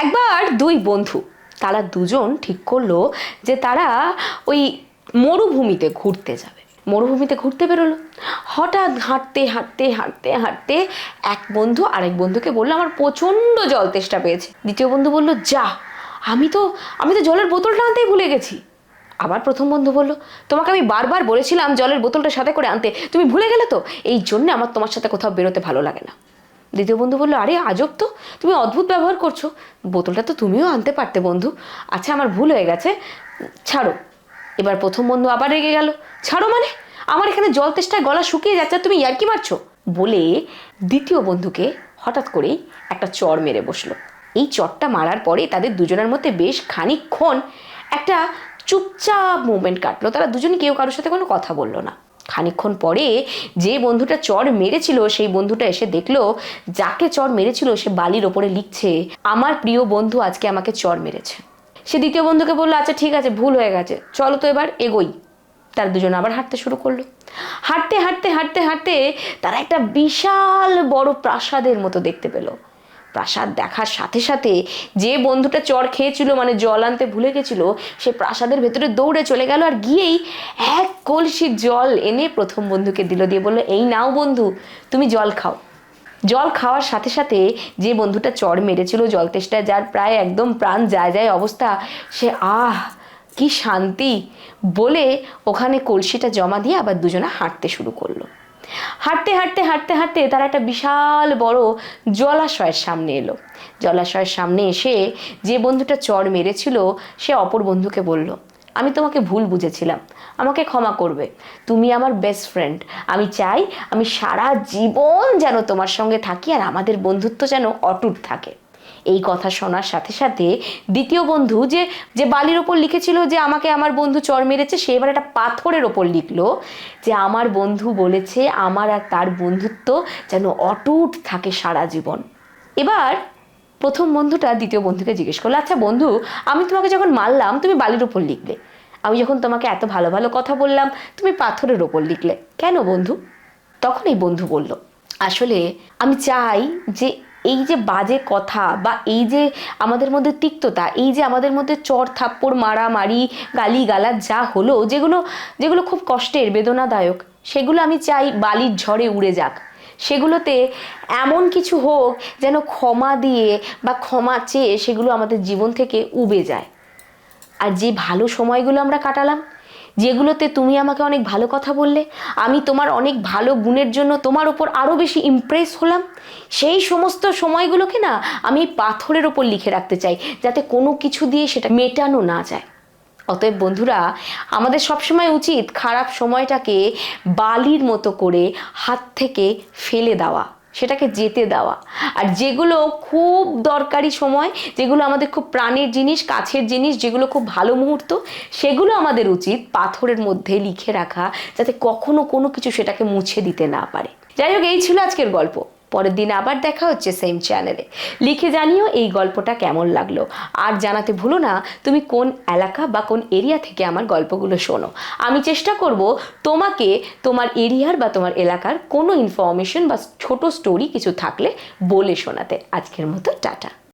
একবার দুই বন্ধু, তারা দুজন ঠিক করল যে তারা ওই মরুভূমিতে ঘুরতে যাবে। মরুভূমিতে ঘুরতে বেরোলো। হঠাৎ হাঁটতে হাঁটতে হাঁটতে হাঁটতে এক বন্ধু আরেক বন্ধুকে বলল, আমার প্রচণ্ড জল তেষ্টা পেয়েছে। দ্বিতীয় বন্ধু বলল, যা, আমি তো আমি তো জলের বোতলটা আনতেই ভুলে গেছি। আবার প্রথম বন্ধু বলল, তোমাকে আমি বারবার বলেছিলাম জলের বোতলটা সাথে করে আনতে। তুমি ভুলে গেলে তো? এই জন্য আমার তোমার সাথে কোথাও বেরোতে ভালো লাগে না। দ্বিতীয় বন্ধু বলল, আরে, আজব তো, তুমি অদ্ভুত ব্যবহার করছ। বোতলটা তো তুমিও আনতে পারতে, বন্ধু। আচ্ছা আমার ভুল হয়ে গেছে। ছাড়ো। এবার প্রথম বন্ধু আবার রেগে গেল। ছাড়ো মানে? আমার এখানে জল তেষ্টায় গলা শুকিয়ে যাচ্ছে তুমি ইয়ার্কি মারছো? বলে দ্বিতীয় বন্ধুকে হঠাৎ করেই একটা চর মেরে বসল। এই চরটা মারার পরে তাদের দুজনের মধ্যে বেশ খানিকক্ষণ একটা চুপচাপ মুভমেন্ট কাটলো। তারা দুজনে কেউ কারোর সাথে কোনো কথা বলল না। খানিকক্ষণ পরে যে বন্ধুটা চর মেরেছিল, সেই বন্ধুটা এসে দেখল, যাকে চর মেরেছিল, সে বালির ওপরে লিখছে, আমার প্রিয় বন্ধু আজকে আমাকে চর মেরেছে সে দ্বিতীয় বন্ধুকে বলল আচ্ছা ঠিক আছে, ভুল হয়ে গেছে, চলো তো এবার এগোই। তারা দুজন আবার হাঁটতে শুরু করল। হাঁটতে হাঁটতে হাঁটতে হাঁটতে তারা একটা বিশাল বড় প্রাসাদের মতো দেখতে পেল। প্রাসাদ দেখার সাথে সাথে যে বন্ধুটা চর খেয়েছিল মানে জল আনতে ভুলে গেছিল, সে প্রাসাদের ভেতরে দৌড়ে চলে গেল আর গিয়েই এক কলসি জল এনে প্রথম বন্ধুকে দিল দিয়ে বলল, এই নাও বন্ধু, তুমি জল খাও। জল খাওয়ার সাথে সাথে যে বন্ধুটা চর মেরেছিল জল তেষ্টায় যার প্রায় একদম প্রাণ যায় যায় অবস্থা, সে আহ, কি শান্তি বলে ওখানে কলসিটা জমা দিয়ে আবার দুজনে হাঁটতে শুরু করল। হাঁটতে হাঁটতে হাঁটতে হাঁটতে তারা একটা বিশাল বড় জলাশয়ের সামনে এলো। জলাশয়ের সামনে এসে যে বন্ধুটা চর মেরেছিল, সে অপর বন্ধুকে বলল, আমি তোমাকে ভুল বুঝেছিলাম। আমাকে ক্ষমা করবে। তুমি আমার বেস্ট ফ্রেন্ড আমি চাই আমি সারা জীবন যেন তোমার সঙ্গে থাকি আর আমাদের বন্ধুত্ব যেন অটুট থাকে। এই কথা শোনার সাথে সাথে দ্বিতীয় বন্ধু যে যে বালির ওপর লিখেছিল যে আমাকে আমার বন্ধু চর মেরেছে, সে এবার একটা পাথরের ওপর লিখলো যে আমার বন্ধু বলেছে আমার আর তার বন্ধুত্ব যেন অটুট থাকে সারা জীবন। এবার প্রথম বন্ধুটা দ্বিতীয় বন্ধুকে জিজ্ঞেস করল আচ্ছা বন্ধু, আমি তোমাকে যখন মারলাম, তুমি বালির ওপর লিখলে। আমি যখন তোমাকে এত ভালো ভালো কথা বললাম, তুমি পাথরের ওপর লিখলে। কেন বন্ধু? তখন এই বন্ধু বলল, আসলে আমি চাই যে এই যে বাজে কথা বা এই যে আমাদের মধ্যে তিক্ততা, এই যে আমাদের মধ্যে চর, থাপ্পড়, মারামারি গালি গালাজ যা হলো, যেগুলো যেগুলো খুব কষ্টের, বেদনাদায়ক, সেগুলো আমি চাই বালির ঝড়ে উড়ে যাক। সেগুলোতে এমন কিছু হোক যেন ক্ষমা দিয়ে বা ক্ষমা চেয়ে সেগুলো আমাদের জীবন থেকে উবে যায়। আর যে ভালো সময়গুলো আমরা কাটালাম যেগুলোতে তুমি আমাকে অনেক ভালো কথা বললে, আমি তোমার অনেক ভালো গুণের জন্য তোমার ওপর আরও বেশি ইমপ্রেস হলাম। সেই সমস্ত সময়গুলোকে না আমি পাথরের ওপর লিখে রাখতে চাই, যাতে কোনো কিছু দিয়ে সেটা মেটানো না যায়। অতএব বন্ধুরা, আমাদের সবসময় উচিত খারাপ সময়টাকে বালির মতো করে হাত থেকে ফেলে দেওয়া। সেটাকে যেতে দেওয়া। আর যেগুলো খুব দরকারি সময়, যেগুলো আমাদের খুব প্রাণের জিনিস, কাছের জিনিস, যেগুলো খুব ভালো মুহূর্ত, সেগুলো আমাদের উচিত পাথরের মধ্যে লিখে রাখা, যাতে কখনো কোনো কিছু সেটাকে মুছে দিতে না পারে। যাই হোক, এই ছিল আজকের গল্প। পরের দিন আবার দেখা হচ্ছে সেম চ্যানেলে লিখে জানিও এই গল্পটা কেমন লাগল। আর জানাতে ভুলো না, তুমি কোন এলাকা বা কোন এরিয়া থেকে আমার গল্পগুলো শোনো। আমি চেষ্টা করব তোমাকে তোমার এরিয়ার বা তোমার এলাকার কোনো ইনফরমেশন বা ছোট স্টোরি কিছু থাকলে বলে শোনাতে। আজকের মতো টাটা।